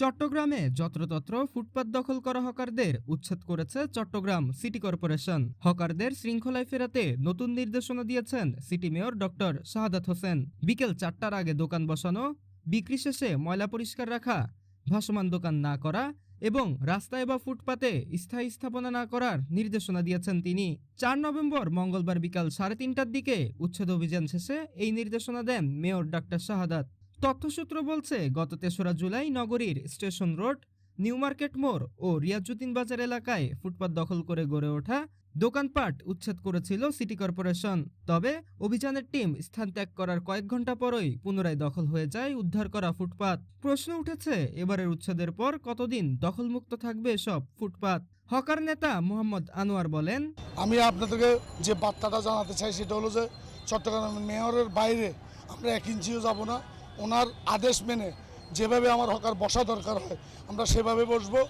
চট্টগ্রামে যত্রতত্র ফুটপাত দখল করা হকারদের উচ্ছেদ করেছে চট্টগ্রাম সিটি কর্পোরেশন। হকারদের শৃঙ্খলায় ফেরাতে নতুন নির্দেশনা দিয়েছেন city mayor doctor Shahadat Hossain. বিকেল চারটার আগে দোকান বসানো, বিক্রি শেষে ময়লা পরিষ্কার রাখা, ভাসমান দোকান না করা এবং রাস্তায় বা ফুটপাতে স্থায়ী স্থাপনা না করার নির্দেশনা দিয়েছেন তিনি। চার নভেম্বর মঙ্গলবার বিকাল সাড়ে তিনটার দিকে উচ্ছেদ অভিযান শেষে এই নির্দেশনা দেন মেয়র ডাক্তার শাহাদাত। তথ্যসূত্র বলছে, গত তেসরা জুলাই নগরীর স্টেশন রোড, নিউ মার্কেট মোড় ও রিয়াজুদ্দিন বাজার এলাকায় ফুটপাত দখল করে গড়ে ওঠা দোকানপাট উচ্ছেদ করেছিল সিটি কর্পোরেশন। তবে অভিযানের টিম স্থান ত্যাগ করার কয়েক ঘণ্টা পরই পুনরায় দখল হয়ে যায় উদ্ধার করা ফুটপাত। প্রশ্ন উঠেছে, এবারের উচ্ছেদের পর কতদিন দখলমুক্ত থাকবে সব ফুটপাত? হকার নেতা মোহাম্মদ আনোয়ার বলেন, আমি আপনাদেরকে যে বার্তাটা জানাতে চাই সেটা হলো যে চট্টগ্রাম মেয়রের বাইরে আমরা এক ইঞ্চিও যাব না। ওনার আদেশ মেনে যেভাবে আমার হকার বসা দরকার হয়, আমরা সেভাবে বসবো।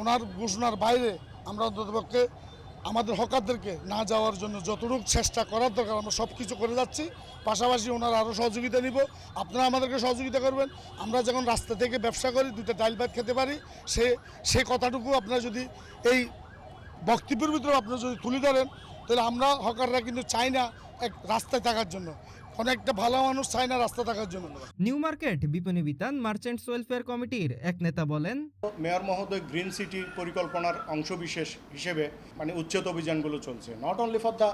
ওনার ঘোষণার বাইরে আমরা অন্ততপক্ষে আমাদের হকারদেরকে না যাওয়ার জন্য যতটুকু চেষ্টা করার দরকার, আমরা সব কিছু করে যাচ্ছি। পাশাপাশি ওনার আরও সহযোগিতা নিব। আপনারা আমাদেরকে সহযোগিতা করবেন। আমরা যখন রাস্তা থেকে ব্যবসা করি দুটো ডাইল ভাত খেতে পারি, সে সে কথাটুকু আপনারা যদি এই বক্তব্যের ভিতরে আপনারা যদি তুলে ধরেন, তাহলে আমরা হকাররা কিন্তু চাই না এক রাস্তায় থাকার জন্য। অনেকটা ভালো মানুষ চায় না রাস্তা থাকার জন্য। নিউ মার্কেট বিপণী বিতান মার্চেন্টস ওয়েলফেয়ার কমিটির এক নেতা বলেন মেয়র মহোদয় গ্রিন সিটি পরিকল্পনার অংশবিশেষ হিসেবে মানে উচ্ছেদ অভিযানগুলো চলছে। Not only for the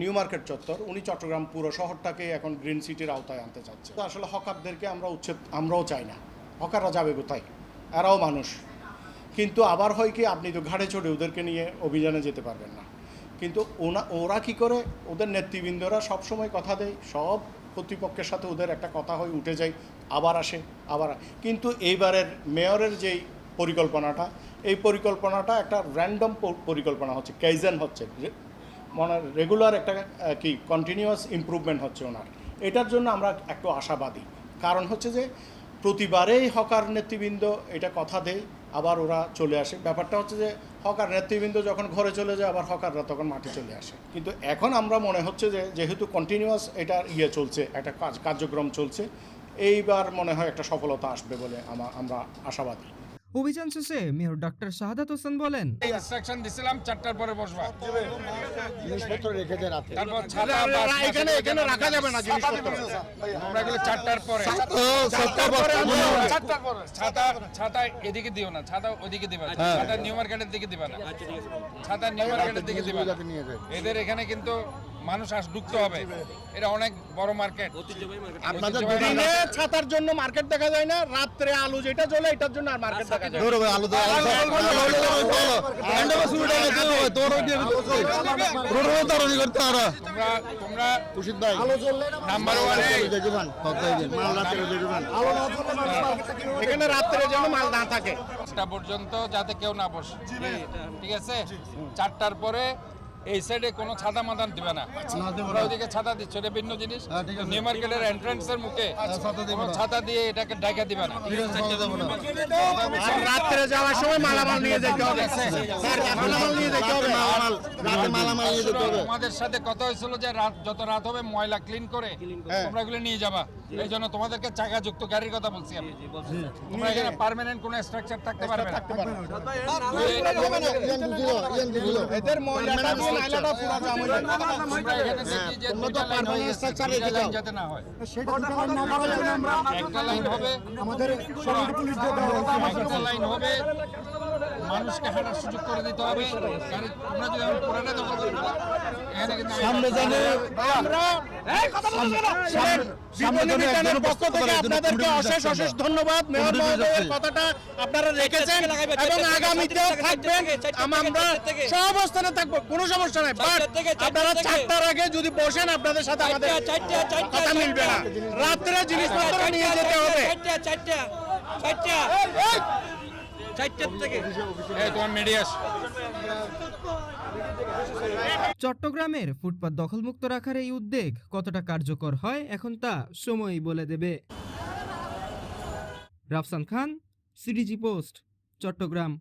New Market চত্বর উনি চট্টগ্রাম পুরো শহরটাকে এখন গ্রিন সিটির আওতায় আনতে চাচ্ছে। তো আসলে হকারদেরকে আমরা উচ্ছেদ আমরাও চাই না। হকাররা যাবে কোথায়? এরাও মানুষ। কিন্তু আবার হয় কি আপনি তো ঘাড়ে চড়ে ওদেরকে নিয়ে অভিযানে যেতে পারবেন না। কিন্তু ওনা, ওরা কি করে? ওদের নেতৃবৃন্দরা সবসময় কথা দেয়, সব কর্তৃপক্ষের সাথে ওদের একটা কথা হয়ে উঠে যায়, আবার আসে, আবার কিন্তু এইবারের মেয়রের যেই পরিকল্পনাটা, এই পরিকল্পনাটা একটা র্যান্ডম পরিকল্পনা হচ্ছে কাইজেন হচ্ছে মানে রেগুলার একটা কি কন্টিনিউয়াস ইমপ্রুভমেন্ট হচ্ছে ওনার। এটার জন্য আমরা একটু আশাবাদী। কারণ হচ্ছে যে প্রতিবারেই হকার নেতৃবৃন্দ এটা কথা দেয়, আবার ওরা চলে আসে। ব্যাপারটা হচ্ছে যে, হকার নেতৃবৃন্দ যখন ঘরে চলে যায়, আবার হকাররা তখন মাঠে চলে আসে। কিন্তু এখন আমরা মনে হচ্ছে যে, যেহেতু কন্টিনিউয়াস এটা ইয়ে চলছে, একটা কাজ, কার্যক্রম চলছে, এইবার মনে হয় একটা সফলতা আসবে বলে আমরা আশাবাদী। অভিযান শেষে মেয়র ডক্টর শাহাদাত হোসেন বলেন ইনস্ট্রাকশন দিছিলাম চারটার পরে বসবা। জিনিসপত্র রেখে রাতে। তারপর ছাতা এখানে এখানে রাখা যাবে না জিনিসপত্র। আমরা গেলে চারটার পরে। চারটার পরে ছাতা ছাতা এদিকে দিও না ছাতা ওদিকে দিবা। ছাতা নিউ মার্কেটের দিকে দিবা না। ছাতা নিউ মার্কেটের দিকে দিবা এদের এখানে কিন্তু মানুষ আস ঢুকতে হবে। এটা অনেক বড় মার্কেট আপনাদের দিনে ছাতার জন্য মার্কেট দেখা যায় না রাত্রে আলু যেটা জ্বলে এটার জন্য আর মার্কেট দেখা যায় না। ধরো ভাই আলো তো আলো তারণি করতে আরা তোমরা তোমরা ভাই। নাম্বার ওয়ানে দেখবেন মাল রাতে দেখবেন এখানে রাত্রে যেন মাল না থাকে। পর্যন্ত যাতে কেউ না বসে। ঠিক আছে? চারটার পরে এই সাইডে কোনো ছাতা মাদান দিবে না ওরা ওদিকে ছাতা দিচ্ছে এটা ভিন্ন জিনিস নিউ মার্কেটের এন্ট্রান্স এর মুখে কোনো ছাতা দিয়ে এটাকে ডাকা দিবে না আর রাত্রে যাওয়ার সময় মালামাল নিয়ে যেতে হবে মালামাল নিয়ে যেতে হবে মালামাল নিয়ে যেতে হবে আমাদের সাথে কথা হয়েছিল যে রাত যত রাত হবে ময়লা ক্লিন করে তোমরা এগুলো নিয়ে যাবা এই জন্য তোমাদেরকে চাকা যুক্ত গাড়ির কথা বলছি আমি তোমরা এখানে পার্মানেন্ট কোনো স্ট্রাকচার থাকতে পারবে না এদের ময়লাটা দিয়ে পুলিশ। যাতে হবে। মানুষকে হাঁটার সুযোগ করে দিতে হবে। কারণ তোমরা যদি এখন দখল করে ফেলো, এখানে কিন্তু সামনে জানে আমরা পক্ষ থেকে আপনাদেরকে অশেষ অশেষ ধন্যবাদ। মেয়র মহোদয়ের কথাটা আপনারা রেখেছেন এবং আগামীতেও থাকবেন। আম- আমরা সব অবস্থানে থাকব কোনো সমস্যা নাই। বাট আপনারা চারটার আগে যদি বসেন আপনাদের সাথে আমাদের কথা মিলবে না। রাত্রে জিনিসপত্র নিয়ে যেতে হবে। এই তোমার মিডিয়া চট্টগ্রামের ফুটপাত দখলমুক্ত রাখার এই উদ্যোগ কতটা কার্যকর হয় এখন তা সময়ই বলে দেবে। Rafsan Khan CDG post Chittagong.